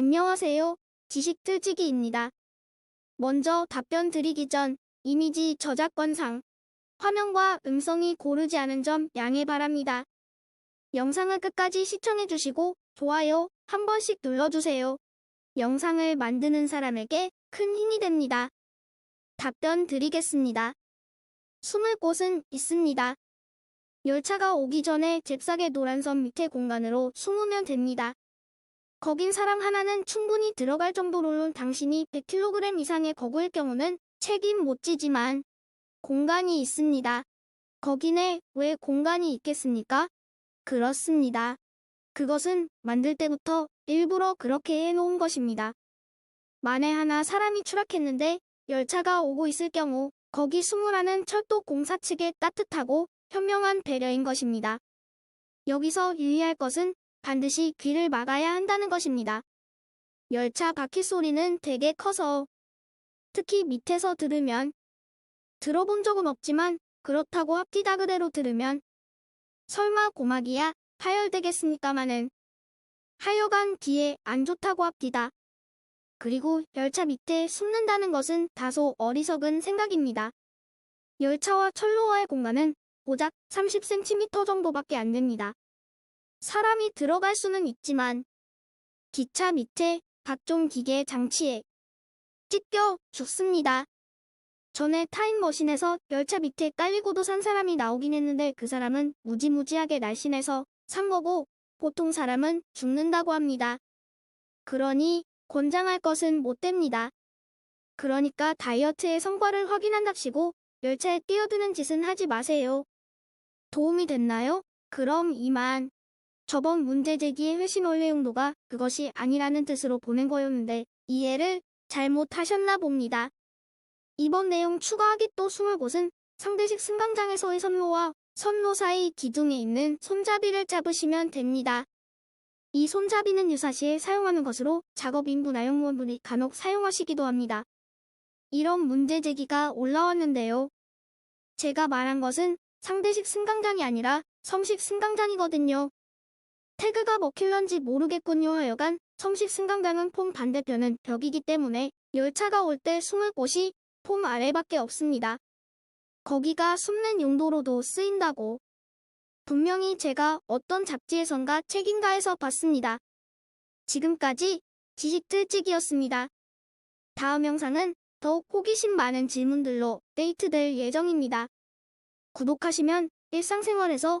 안녕하세요. 지식틀치기입니다. 먼저 답변 드리기 전 이미지 저작권상 화면과 음성이 고르지 않은 점 양해 바랍니다. 영상을 끝까지 시청해주시고 좋아요 한 번씩 눌러주세요. 영상을 만드는 사람에게 큰 힘이 됩니다. 답변 드리겠습니다. 숨을 곳은 있습니다. 열차가 오기 전에 잽싸게 노란선 밑에 공간으로 숨으면 됩니다. 거긴 사람 하나는 충분히 들어갈 정도로 당신이 100kg 이상의 거구일 경우는 책임 못 지지만 공간이 있습니다. 거기에 왜 공간이 있겠습니까? 그렇습니다. 그것은 만들 때부터 일부러 그렇게 해놓은 것입니다. 만에 하나 사람이 추락했는데 열차가 오고 있을 경우 거기 숨으라는 철도 공사 측의 따뜻하고 현명한 배려인 것입니다. 여기서 유의할 것은 반드시 귀를 막아야 한다는 것입니다. 열차 바퀴 소리는 되게 커서 특히 밑에서 들으면 들어본 적은 없지만 그렇다고 합디다 그대로 들으면 설마 고막이야 파열되겠습니까마는 하여간 귀에 안 좋다고 합디다. 그리고 열차 밑에 숨는다는 것은 다소 어리석은 생각입니다. 열차와 철로와의 공간은 고작 30cm 정도밖에 안 됩니다. 사람이 들어갈 수는 있지만 기차 밑에 각종 기계 장치에 찢겨 죽습니다. 전에 타임머신에서 열차 밑에 깔리고도 산 사람이 나오긴 했는데 그 사람은 무지무지하게 날씬해서 산 거고 보통 사람은 죽는다고 합니다. 그러니 권장할 것은 못 됩니다. 그러니까 다이어트의 성과를 확인한답시고 열차에 뛰어드는 짓은 하지 마세요. 도움이 됐나요? 그럼 이만. 저번 문제 제기의 회신 원래 용도가 그것이 아니라는 뜻으로 보낸 거였는데 이해를 잘못하셨나 봅니다. 이번 내용 추가하기 또 숨을 곳은 상대식 승강장에서의 선로와 선로 사이 기둥에 있는 손잡이를 잡으시면 됩니다. 이 손잡이는 유사시에 사용하는 것으로 작업인분 아용무원분이 간혹 사용하시기도 합니다. 이런 문제 제기가 올라왔는데요. 제가 말한 것은 상대식 승강장이 아니라 섬식 승강장이거든요. 태그가 먹힐런지 모르겠군요. 하여간 섬식 승강장은 폼 반대편은 벽이기 때문에 열차가 올 때 숨을 곳이 폼 아래밖에 없습니다. 거기가 숨는 용도로도 쓰인다고. 분명히 제가 어떤 잡지에선가 책인가에서 봤습니다. 지금까지 지식틀찍이었습니다. 다음 영상은 더욱 호기심 많은 질문들로 데이트될 예정입니다. 구독하시면 일상생활에서